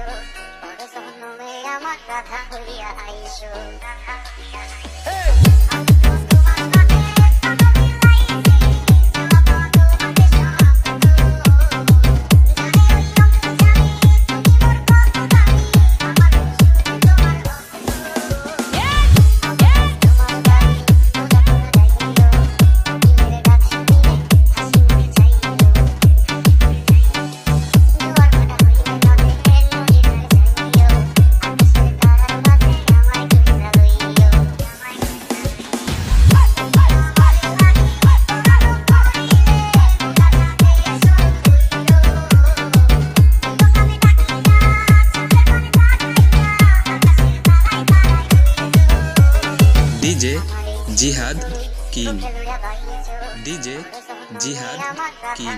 iso परसम्म मेरा मत राधा हुलिया आइसो राधा हुलिया आइसो DJ Jihad king DJ Jihad king